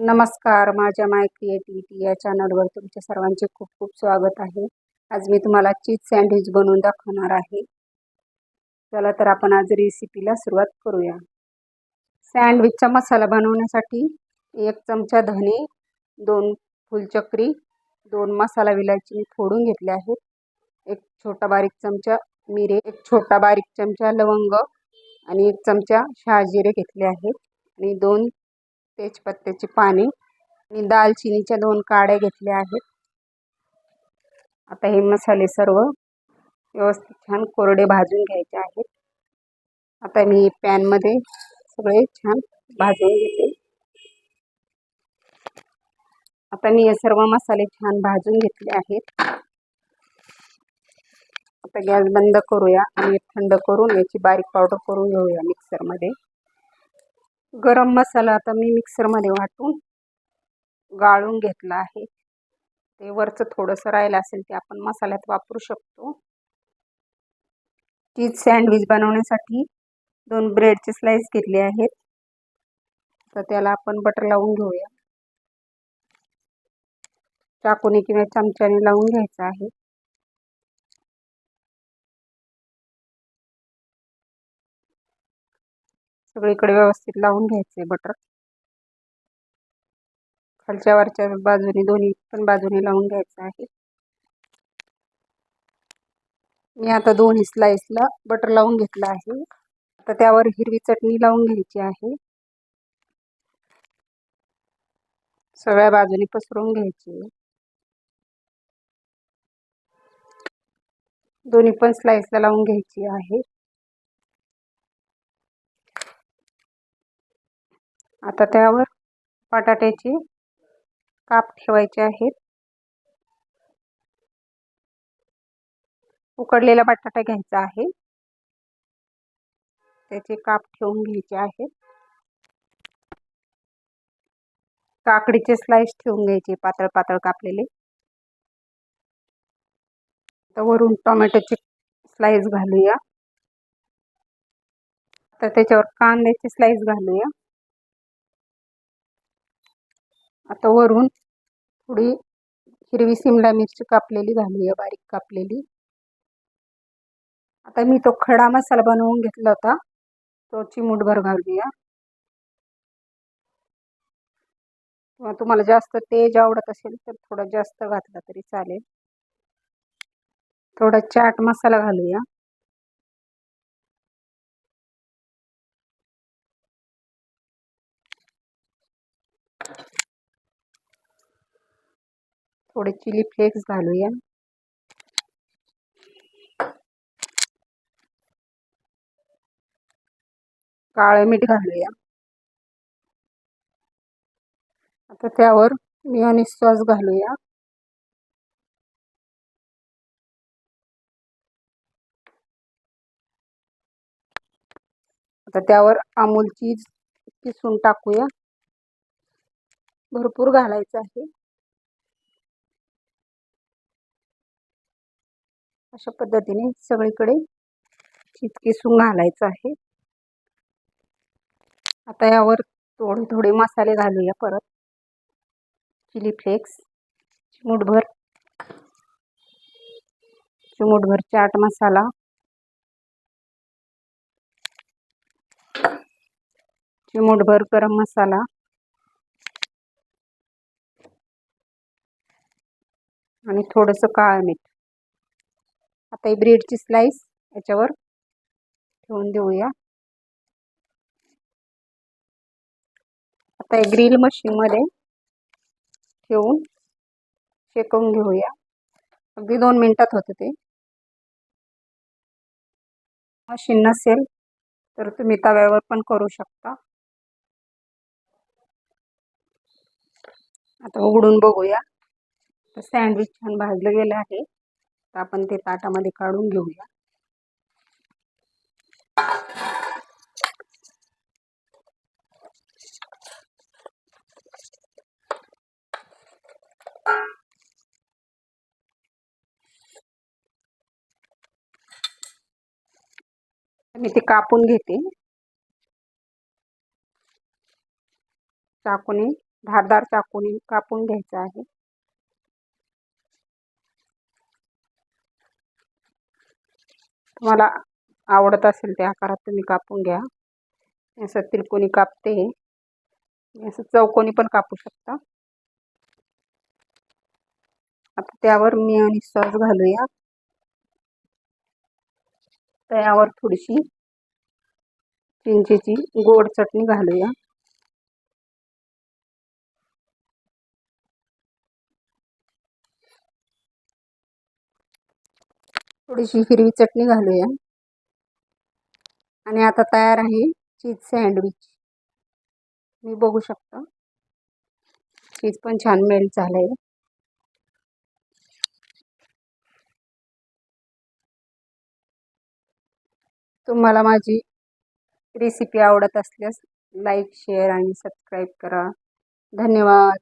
नमस्कार माझ्या माय क्रिएटिव्हिटी या चॅनलवर तुमच्या सर्वांचे खूप खूप स्वागत आहे. आज मी तुम्हाला चीज सँडविच बनवून दाखवणार आहे. चला तर आपण आज रेसिपीला सुरुवात करूया. सँडविचचा मसाला बनवण्यासाठी एक चमचा धने दोन फुलचक्री दोन मसाला विलायची मी फोडून घेतले आहेत. एक छोटा बारीक चमचा मिरे एक छोटा बारीक चमचा लवंग आणि एक चमचा शहाजिरे घेतले आहेत. आणि दोन तेजपत्त्याची पाने आणि दालचिनीच्या दोन काड्या घेतल्या आहेत. आता हे मसाले सर्व व्यवस्थित छान कोरडे भाजून घ्यायचे आहेत. आता मी पॅनमध्ये सगळे छान भाजून घेते. आता मी हे सर्व मसाले छान भाजून घेतले आहेत. आता गॅस बंद करूया आणि थंड करून याची बारीक पावडर करून घेऊया मिक्सरमध्ये गरम मसाला आता मी मिक्सरमध्ये वाटून गाळून घेतला आहे. ते वरचं थोडंसं राहिलं असेल ते आपण मसाल्यात वापरू शकतो. चीज सँडविच बनवण्यासाठी दोन ब्रेडचे स्लाइस घेतले आहेत. तर त्याला आपण बटर लावून घेऊया. चाकूने किंवा चमच्याने लावून घ्यायचं आहे. सगळीकडे व्यवस्थित लावून घ्यायचे बटर खालच्या वरच्या बाजूने दोन्ही पण बाजूने लावून घ्यायचं आहे. मी आता दोन्ही स्लाइसला बटर लावून घेतलं आहे. आता त्यावर हिरवी चटणी लावून घ्यायची आहे. सगळ्या बाजूने पसरून घ्यायची. दोन्ही पण स्लाइसला लावून घ्यायची आहे. आता त्यावर बटाट्याचे काप ठेवायचे आहेत उकडलेला बटाटा घ्यायचा आहे. त्याचे काप ठेवून घ्यायचे आहेत काकडीचे स्लाइस ठेवून घ्यायचे पातळ पातळ कापलेले. आता वरून टोमॅटोचे स्लाइस घालूया. तर त्याच्यावर कांद्याचे स्लाइस घालूया. आता वरून थोडी हिरवी सिमला मिरची कापलेली घालूया बारीक कापलेली. आता मी तो खडा मसाला बनवून घेतला होता. तो चिमूटभर घालूया. किंवा तुम्हाला जास्त तेज आवडत असेल तर थोडं जास्त घातला तरी चालेल. थोडा चाट मसाला घालूया. थोडे चिली फ्लेक्स घालूया. काळे मीठ घालूया. आता त्यावर मिओनिस सॉस घालूया. आता त्यावर अमूल चीज किसून टाकूया. भरपूर घालायचं आहे. अशा पद्धतीने सगळीकडे चीज घालायचं आहे. आता यावर थोडे थोडे मसाले घालूया परत. चिली फ्लेक्स चिमूटभर. चिमूटभर चाट मसाला. चिमूटभर गरम मसाला. आणि थोडंसं काळं मीठ. आता ही ब्रेडची स्लाईस याच्यावर ठेवून देऊया. आता हे ग्रिल मशीनमध्ये ठेवून शेकवून घेऊया. अगदी दोन मिनटात होतं ते. मशीन नसेल तर तुम्ही तव्यावर पण करू शकता. आता उघडून बघूया. सँडविच छान भाजलं गेलं आहे. तर आपण ते ताटामध्ये काढून घेऊया. मी ते कापून घेते. चाकूने धारदार चाकूने कापून घ्यायचं आहे. तुम्हाला आवडत असेल त्या आकारात तुम्ही कापून घ्या. असं तिलकोणी कापते असं चौकोनी पण कापू शकता. आता त्यावर मी आणि सॉस घालूया. त्यावर थोडीशी चिंचेची गोड चटणी घालूया. थोडीशी हिरवी चटणी घालूया. आणि आता तयार आहे चीज सँडविच. मी बघू शकता. चीज पण छान मेल्ट झालं आहे तुम्हाला माझी रेसिपी आवडत असल्यास लाईक शेअर आणि सबस्क्राईब करा. धन्यवाद.